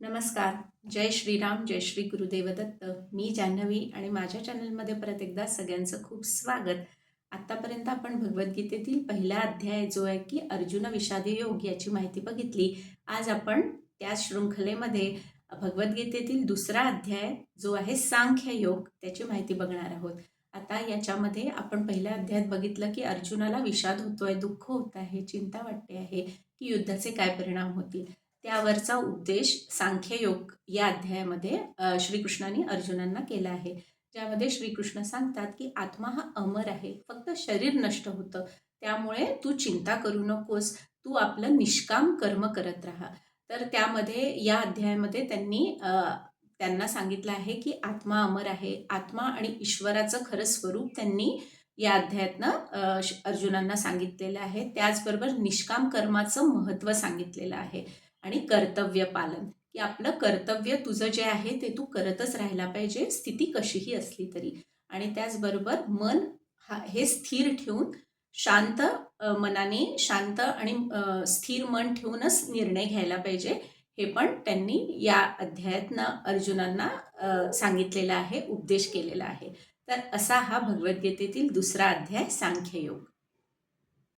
नमस्कार. जय श्रीराम जय श्री गुरुदेव दत्त. मी जान्हवी आणि माझ्या चॅनलमध्ये परत एकदा सगळ्यांचं खूप स्वागत. आत्तापर्यंत आपण भगवद्गीतेतील पहिला अध्याय जो आहे की अर्जुन विषादी योग याची माहिती बघितली. आज आपण त्या शृंखलेमध्ये भगवद्गीतेतील दुसरा अध्याय जो आहे सांख्य योग त्याची माहिती बघणार आहोत. आता याच्यामध्ये आपण पहिल्या अध्यायात बघितलं की अर्जुनाला विषाद होतोय दुःख होत आहे चिंता वाटते आहे की युद्धाचे काय परिणाम होतील. त्यावरचा उपदेश सांख्ययोग या अध्यायामध्ये श्रीकृष्णाने अर्जुनांना केला आहे. ज्यामध्ये श्रीकृष्ण सांगतात की आत्मा हा अमर आहे फक्त शरीर नष्ट होतं. त्यामुळे तू चिंता करू नकोस तू आपलं निष्काम कर्म करत राहा. तर त्यामध्ये या अध्यायामध्ये त्यांनी त्यांना सांगितलं आहे की आत्मा अमर आहे. आत्मा आणि ईश्वराचं खरं स्वरूप त्यांनी या अध्यायातनं अर्जुनांना सांगितलेलं आहे. त्याचबरोबर निष्काम कर्माचं महत्त्व सांगितलेलं आहे. आणि कर्तव्य पालन. की आपलं कर्तव्य तुझं जे आहे ते तू करतच राहायला पाहिजे स्थिती कशीही असली तरी. आणि त्याचबरोबर मन हा हे स्थिर ठेवून शांत मनाने शांत आणि स्थिर मन ठेवूनच निर्णय घ्यायला पाहिजे. हे पण त्यांनी या अध्यायातनं अर्जुनांना सांगितलेलं आहे उपदेश केलेला आहे. तर असा हा भगवद्गीतेतील दुसरा अध्याय सांख्ययोग.